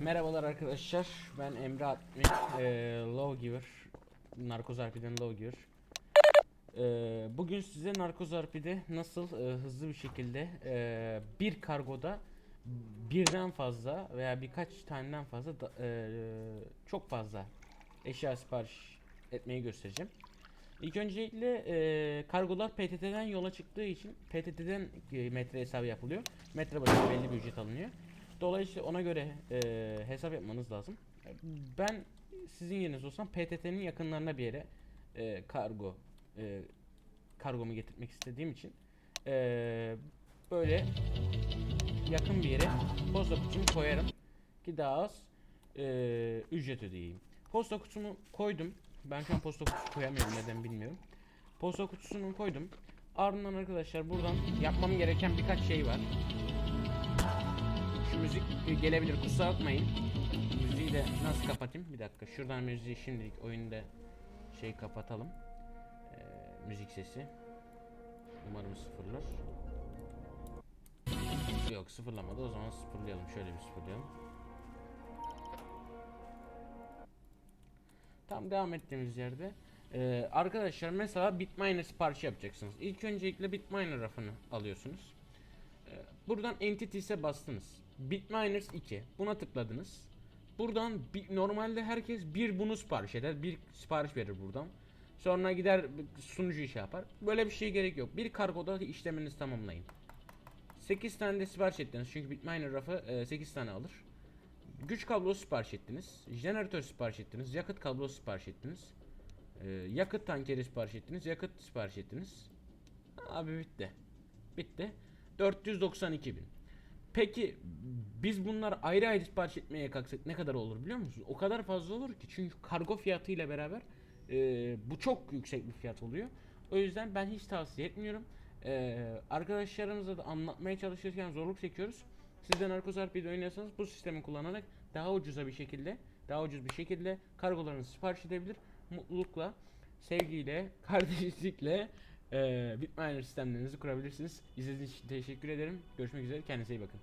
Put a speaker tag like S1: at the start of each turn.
S1: Merhabalar arkadaşlar. Ben Emre Atmi. Ee, Low Giver. Narkoz RP'den Low Giver. Ee, bugün size Narkoz RP'de nasıl e, hızlı bir şekilde e, bir kargoda birden fazla veya birkaç taneden fazla da- e, çok fazla eşya sipariş etmeyi göstereceğim. İlk öncelikle e, kargolar PTT'den yola çıktığı için PTT'den e, metre hesabı yapılıyor. Metre başına belli bir ücret alınıyor. Dolayısıyla ona göre e, hesap yapmanız lazım. Ben sizin yeriniz olsam PTT'nin yakınlarına bir yere e, kargo e, kargomu getirmek istediğim için e, böyle yakın bir yere posta kutumu koyarım ki daha az e, ücret ödeyeyim. Posta kutumu koydum. Ben şu an posta kutusu koyamıyorum neden bilmiyorum. Posta kutusunu koydum. Ardından arkadaşlar buradan yapmam gereken birkaç şey var. Müzik e, gelebilir kusura bakmayın. Müziği de nasıl kapatayım? Bir dakika şuradan müziği şimdilik oyunda şey kapatalım. Ee, müzik sesi. Umarım sıfırlar. Yok sıfırlamadı o zaman sıfırlayalım şöyle bir sıfırlayalım. Tam devam ettiğimiz yerde ee, arkadaşlar mesela Bitminer siparişi yapacaksınız. İlk öncelikle Bitminer rafını alıyorsunuz. Ee, buradan Entities'e bastınız. Bitminers 2. Buna tıkladınız. Buradan normalde herkes bir bunu sipariş eder. Bir sipariş verir buradan. Sonra gider sunucu işi yapar. Böyle bir şey gerek yok. Bir kargoda işleminizi tamamlayın. 8 tane de sipariş ettiniz. Çünkü Bitminer rafı e, 8 tane alır. Güç kablosu sipariş ettiniz. Jeneratör sipariş ettiniz. Yakıt kablosu sipariş ettiniz. Ee, yakıt tankeri sipariş ettiniz. Yakıt sipariş ettiniz. Abi bitti. Bitti. 492 bin. Peki biz bunlar ayrı ayrı sipariş etmeye kalksak ne kadar olur biliyor musunuz? O kadar fazla olur ki çünkü kargo fiyatı ile beraber e, bu çok yüksek bir fiyat oluyor. O yüzden ben hiç tavsiye etmiyorum. E, arkadaşlarımıza da anlatmaya çalışırken zorluk çekiyoruz. Siz de Narcos RP'de oynuyorsanız bu sistemi kullanarak daha ucuza bir şekilde, daha ucuz bir şekilde kargolarınızı sipariş edebilir. Mutlulukla, sevgiyle, kardeşlikle e, Bitminer sistemlerinizi kurabilirsiniz. İzlediğiniz için teşekkür ederim. Görüşmek üzere. Kendinize iyi bakın.